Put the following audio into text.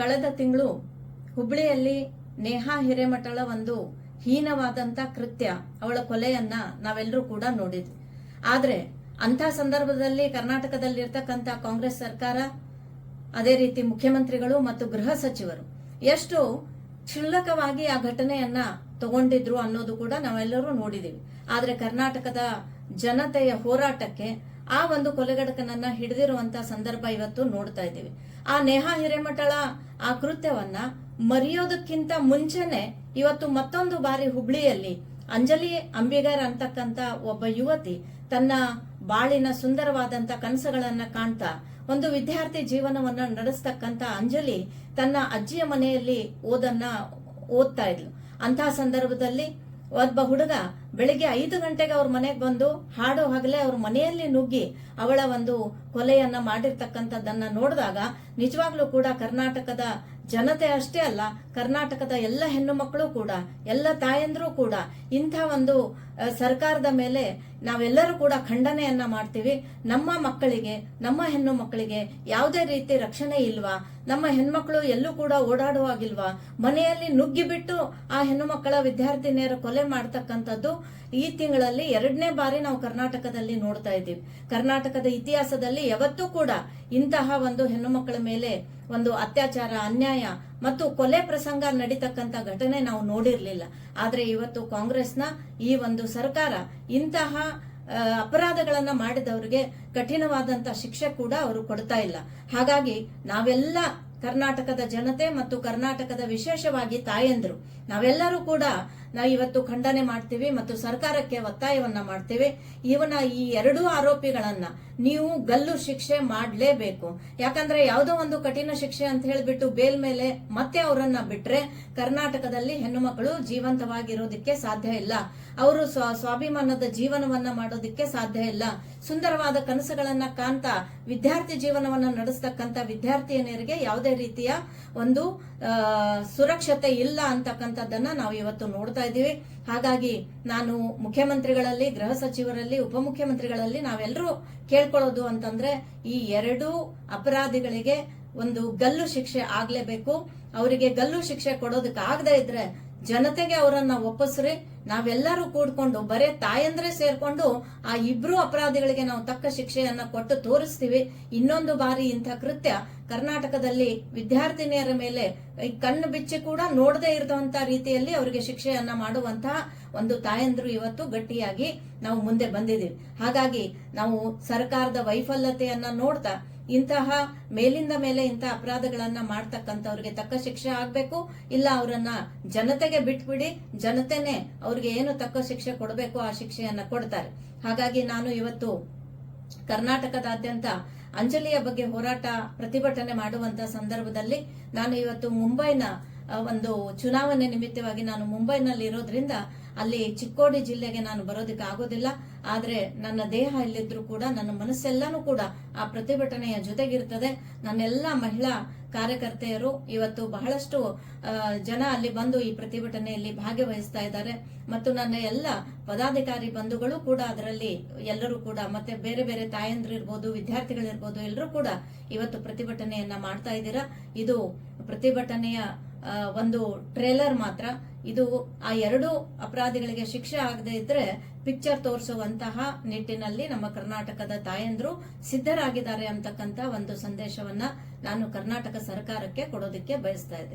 ಕಳೆದ ತಿಂಗಳು ಹುಬ್ಳಿಯಲ್ಲಿ ನೇಹಾ ಹಿರೇಮಠಳ ಒಂದು ಹೀನವಾದಂತ ಕೃತ್ಯ, ಅವಳ ಕೊಲೆಯನ್ನ ನಾವೆಲ್ಲರೂ ಕೂಡ ನೋಡಿದ್ವಿ. ಆದರೆ ಅಂಥ ಸಂದರ್ಭದಲ್ಲಿ ಕರ್ನಾಟಕದಲ್ಲಿರ್ತಕ್ಕಂಥ ಕಾಂಗ್ರೆಸ್ ಸರ್ಕಾರ, ಅದೇ ರೀತಿ ಮುಖ್ಯಮಂತ್ರಿಗಳು ಮತ್ತು ಗೃಹ ಸಚಿವರು ಎಷ್ಟು ಕ್ಷುಲ್ಲಕವಾಗಿ ಆ ಘಟನೆಯನ್ನ ತಗೊಂಡಿದ್ರು ಅನ್ನೋದು ಕೂಡ ನಾವೆಲ್ಲರೂ ನೋಡಿದೀವಿ. ಆದರೆ ಕರ್ನಾಟಕದ ಜನತೆಯ ಹೋರಾಟಕ್ಕೆ ಆ ಒಂದು ಕೊಲೆಗಡಕನನ್ನ ಹಿಡಿದಿರುವಂತ ಸಂದರ್ಭ ಇವತ್ತು ನೋಡ್ತಾ ಇದ್ದೀವಿ. ಆ ನೇಹಾ ಹಿರೇಮಠಳ ಆ ಕೃತ್ಯವನ್ನ ಮರೆಯೋದಕ್ಕಿಂತ ಮುಂಚೆನೆ ಇವತ್ತು ಮತ್ತೊಂದು ಬಾರಿ ಹುಬ್ಳಿಯಲ್ಲಿ ಅಂಜಲಿ ಅಂಬಿಗರ್ ಅಂತಕ್ಕಂತ ಒಬ್ಬ ಯುವತಿ ತನ್ನ ಬಾಳಿನ ಸುಂದರವಾದಂತ ಕನಸುಗಳನ್ನ ಕಾಣ್ತಾ ಒಂದು ವಿದ್ಯಾರ್ಥಿ ಜೀವನವನ್ನ ನಡೆಸ್ತಕ್ಕಂತ ಅಂಜಲಿ ತನ್ನ ಅಜ್ಜಿಯ ಮನೆಯಲ್ಲಿ ಓದನ್ನ ಓದ್ತಾ ಇದ್ಲು. ಅಂತಹ ಸಂದರ್ಭದಲ್ಲಿ ಒಬ್ಬ ಹುಡುಗ ಬೆಳಿಗ್ಗೆ ಐದು ಗಂಟೆಗೆ ಅವ್ರ ಮನೆಗೆ ಬಂದು ಹಾಡೋ ಹಗಲೇ ಅವ್ರ ಮನೆಯಲ್ಲಿ ನುಗ್ಗಿ ಅವಳ ಒಂದು ಕೊಲೆಯನ್ನ ಮಾಡಿರ್ತಕ್ಕಂಥದ್ದನ್ನ ನೋಡಿದಾಗ ನಿಜವಾಗ್ಲೂ ಕೂಡ ಕರ್ನಾಟಕದ ಜನತೆ ಅಷ್ಟೇ ಅಲ್ಲ, ಕರ್ನಾಟಕದ ಎಲ್ಲ ಹೆಣ್ಣು ಮಕ್ಕಳು ಕೂಡ, ಎಲ್ಲ ತಾಯಂದ್ರು ಕೂಡ ಇಂಥ ಒಂದು ಸರ್ಕಾರದ ಮೇಲೆ ನಾವೆಲ್ಲರೂ ಕೂಡ ಖಂಡನೆಯನ್ನ ಮಾಡ್ತೀವಿ. ನಮ್ಮ ಮಕ್ಕಳಿಗೆ, ನಮ್ಮ ಹೆಣ್ಣು ಮಕ್ಕಳಿಗೆ ಯಾವುದೇ ರೀತಿ ರಕ್ಷಣೆ ಇಲ್ವಾ? ನಮ್ಮ ಹೆಣ್ಮಕ್ಳು ಎಲ್ಲೂ ಕೂಡ ಓಡಾಡುವಾಗಿಲ್ವಾ? ಮನೆಯಲ್ಲಿ ನುಗ್ಗಿಬಿಟ್ಟು ಆ ಹೆಣ್ಣು ಮಕ್ಕಳ ವಿದ್ಯಾರ್ಥಿನಿಯರ ಕೊಲೆ ಮಾಡ್ತಕ್ಕಂಥದ್ದು ಈ ತಿಂಗಳಲ್ಲಿ ಎರಡನೇ ಬಾರಿ ನಾವು ಕರ್ನಾಟಕದಲ್ಲಿ ನೋಡ್ತಾ ಇದ್ದೀವಿ. ಕರ್ನಾಟಕದ ಇತಿಹಾಸದಲ್ಲಿ ಯಾವತ್ತೂ ಕೂಡ ಇಂತಹ ಒಂದು ಹೆಣ್ಣು ಮಕ್ಕಳ ಮೇಲೆ ಒಂದು ಅತ್ಯಾಚಾರ, ಅನ್ಯಾಯ ಮತ್ತು ಕೊಲೆ ಪ್ರಸಂಗ ನಡೀತಕ್ಕಂತ ಘಟನೆ ನಾವು ನೋಡಿರಲಿಲ್ಲ. ಆದರೆ ಇವತ್ತು ಕಾಂಗ್ರೆಸ್ನ ಈ ಒಂದು ಸರ್ಕಾರ ಇಂತಹ ಅಪರಾಧಗಳನ್ನು ಮಾಡಿದವರಿಗೆ ಕಠಿಣವಾದಂತ ಶಿಕ್ಷೆ ಕೂಡ ಅವರು ಕೊಡ್ತಾ ಇಲ್ಲ. ಹಾಗಾಗಿ ನಾವೆಲ್ಲ ಕರ್ನಾಟಕದ ಜನತೆ ಮತ್ತು ಕರ್ನಾಟಕದ ವಿಶೇಷವಾಗಿ ತಾಯಂದ್ರು. ನಾವೆಲ್ಲರೂ ಕೂಡ ನಾವು ಇವತ್ತು ಖಂಡನೆ ಮಾಡ್ತೀವಿ ಮತ್ತು ಸರ್ಕಾರಕ್ಕೆ ಒತ್ತಾಯವನ್ನ ಮಾಡ್ತೀವಿ. ಇವನ ಈ ಎರಡೂ ಆರೋಪಿಗಳನ್ನ ನೀವು ಗಲ್ಲು ಶಿಕ್ಷೆ ಮಾಡಲೇಬೇಕು. ಯಾಕಂದ್ರೆ ಯಾವುದೋ ಒಂದು ಕಠಿಣ ಶಿಕ್ಷೆ ಅಂತ ಹೇಳಿಬಿಟ್ಟು ಬೇಲ್ ಮೇಲೆ ಮತ್ತೆ ಅವರನ್ನ ಬಿಟ್ರೆ ಕರ್ನಾಟಕದಲ್ಲಿ ಹೆಣ್ಣು ಮಕ್ಕಳು ಜೀವಂತವಾಗಿರೋದಕ್ಕೆ ಸಾಧ್ಯ ಇಲ್ಲ. ಅವರು ಸ್ವ- ಸ್ವಾಭಿಮಾನದ ಜೀವನವನ್ನ ಮಾಡೋದಕ್ಕೆ ಸಾಧ್ಯ ಇಲ್ಲ. ಸುಂದರವಾದ ಕನಸುಗಳನ್ನ ಕಾಣ್ತಾ ವಿದ್ಯಾರ್ಥಿ ಜೀವನವನ್ನ ನಡೆಸ್ತಕ್ಕಂತ ವಿದ್ಯಾರ್ಥಿನಿಯರಿಗೆ ಯಾವುದೇ ರೀತಿಯ ಒಂದು ಸುರಕ್ಷತೆ ಇಲ್ಲ ಅಂತಕ್ಕಂಥದ್ದನ್ನ ನಾವು ಇವತ್ತು ನೋಡ್ತಾ ಇದ್ದೀವಿ. ಹಾಗಾಗಿ ನಾನು ಮುಖ್ಯಮಂತ್ರಿಗಳಲ್ಲಿ, ಗೃಹ ಸಚಿವರಲ್ಲಿ, ಉಪಮುಖ್ಯಮಂತ್ರಿಗಳಲ್ಲಿ ನಾವೆಲ್ಲರೂ ಕೇಳ್ಕೊಳ್ಳೋದು ಅಂತಂದ್ರೆ ಈ ಎರಡೂ ಅಪರಾಧಿಗಳಿಗೆ ಒಂದು ಗಲ್ಲು ಶಿಕ್ಷೆ ಆಗ್ಲೇಬೇಕು. ಅವರಿಗೆ ಗಲ್ಲು ಶಿಕ್ಷೆ ಕೊಡೋದಕ್ಕೆ ಆಗದೆ ಇದ್ರೆ ಜನತೆಗೆ ಅವರನ್ನ ಒಪ್ಪಿಸ್ರಿ ನಾವೆಲ್ಲರೂ ಕೂಡ್ಕೊಂಡು, ಬರೇ ತಾಯಂದ್ರೆ ಸೇರ್ಕೊಂಡು ಆ ಇಬ್ರು ಅಪರಾಧಿಗಳಿಗೆ ನಾವು ತಕ್ಕ ಶಿಕ್ಷೆಯನ್ನ ಕೊಟ್ಟು ತೋರಿಸ್ತೀವಿ. ಇನ್ನೊಂದು ಬಾರಿ ಇಂಥ ಕೃತ್ಯ ಕರ್ನಾಟಕದಲ್ಲಿ ವಿದ್ಯಾರ್ಥಿನಿಯರ ಮೇಲೆ ಕಣ್ಣು ಬಿಚ್ಚಿ ಕೂಡ ನೋಡದೇ ಇರದಂತ ರೀತಿಯಲ್ಲಿ ಅವರಿಗೆ ಶಿಕ್ಷೆಯನ್ನ ಮಾಡುವಂತಹ ಒಂದು ತಾಯಂದ್ರು ಇವತ್ತು ಗಟ್ಟಿಯಾಗಿ ನಾವು ಮುಂದೆ ಬಂದಿದ್ದೀವಿ. ಹಾಗಾಗಿ ನಾವು ಸರ್ಕಾರದ ವೈಫಲ್ಯತೆಯನ್ನ ನೋಡ್ತಾ ಇಂತಹ ಮೇಲಿಂದ ಮೇಲೆ ಇಂತಹ ಅಪರಾಧಗಳನ್ನ ಮಾಡ್ತಕ್ಕಂಥವ್ರಿಗೆ ತಕ್ಕ ಶಿಕ್ಷೆ ಆಗ್ಬೇಕು. ಇಲ್ಲ ಅವರನ್ನ ಜನತೆಗೆ ಬಿಟ್ಬಿಡಿ, ಜನತೆನೆ ಅವ್ರಿಗೆ ಏನು ತಕ್ಕ ಶಿಕ್ಷೆ ಕೊಡಬೇಕು ಆ ಶಿಕ್ಷೆಯನ್ನ ಕೊಡ್ತಾರೆ. ಹಾಗಾಗಿ ನಾನು ಇವತ್ತು ಕರ್ನಾಟಕದಾದ್ಯಂತ ಅಂಜಲಿಯ ಬಗ್ಗೆ ಹೋರಾಟ ಪ್ರತಿಭಟನೆ ಮಾಡುವಂತ ಸಂದರ್ಭದಲ್ಲಿ ನಾನು ಇವತ್ತು ಮುಂಬೈನ ಒಂದು ಚುನಾವಣೆ ನಿಮಿತ್ತವಾಗಿ ನಾನು ಮುಂಬೈನಲ್ಲಿ ಇರೋದ್ರಿಂದ ಅಲ್ಲಿ ಚಿಕ್ಕೋಡಿ ಜಿಲ್ಲೆಗೆ ನಾನು ಬರೋದಕ್ಕೆ ಆಗೋದಿಲ್ಲ. ಆದ್ರೆ ನನ್ನ ದೇಹ ಇಲ್ಲಿದ್ರು ಕೂಡ, ನನ್ನ ಮನಸ್ಸೆಲ್ಲಾನು ಕೂಡ ಆ ಪ್ರತಿಭಟನೆಯ ಜೊತೆಗಿರ್ತದೆ. ನನ್ನೆಲ್ಲ ಮಹಿಳಾ ಕಾರ್ಯಕರ್ತೆಯರು ಇವತ್ತು ಬಹಳಷ್ಟು ಜನ ಅಲ್ಲಿ ಬಂದು ಈ ಪ್ರತಿಭಟನೆಯಲ್ಲಿ ಭಾಗವಹಿಸ್ತಾ ಇದ್ದಾರೆ. ಮತ್ತು ನನ್ನ ಎಲ್ಲ ಪದಾಧಿಕಾರಿ ಬಂಧುಗಳು ಕೂಡ ಅದರಲ್ಲಿ ಎಲ್ಲರೂ ಕೂಡ, ಮತ್ತೆ ಬೇರೆ ಬೇರೆ ತಾಯಂದ್ರು ಇರ್ಬೋದು, ವಿದ್ಯಾರ್ಥಿಗಳಿರ್ಬೋದು, ಎಲ್ಲರೂ ಕೂಡ ಇವತ್ತು ಪ್ರತಿಭಟನೆಯನ್ನ ಮಾಡ್ತಾ ಇದ್ದೀರಾ. ಇದು ಪ್ರತಿಭಟನೆಯ ಒಂದು ಟ್ರೇಲರ್ ಮಾತ್ರ. ಇದು ಆ ಎರಡು ಅಪರಾಧಿಗಳಿಗೆ ಶಿಕ್ಷೆ ಆಗದೆ ಇದ್ರೆ ಪಿಕ್ಚರ್ ತೋರಿಸುವಂತಹ ನಿಟ್ಟಿನಲ್ಲಿ ನಮ್ಮ ಕರ್ನಾಟಕದ ತಾಯಂದ್ರು ಸಿದ್ಧರಾಗಿದ್ದಾರೆ ಅಂತಕ್ಕಂತ ಒಂದು ಸಂದೇಶವನ್ನ ನಾನು ಕರ್ನಾಟಕ ಸರ್ಕಾರಕ್ಕೆ ಕೊಡೋದಕ್ಕೆ ಬಯಸ್ತಾ ಇದ್ದೀನಿ.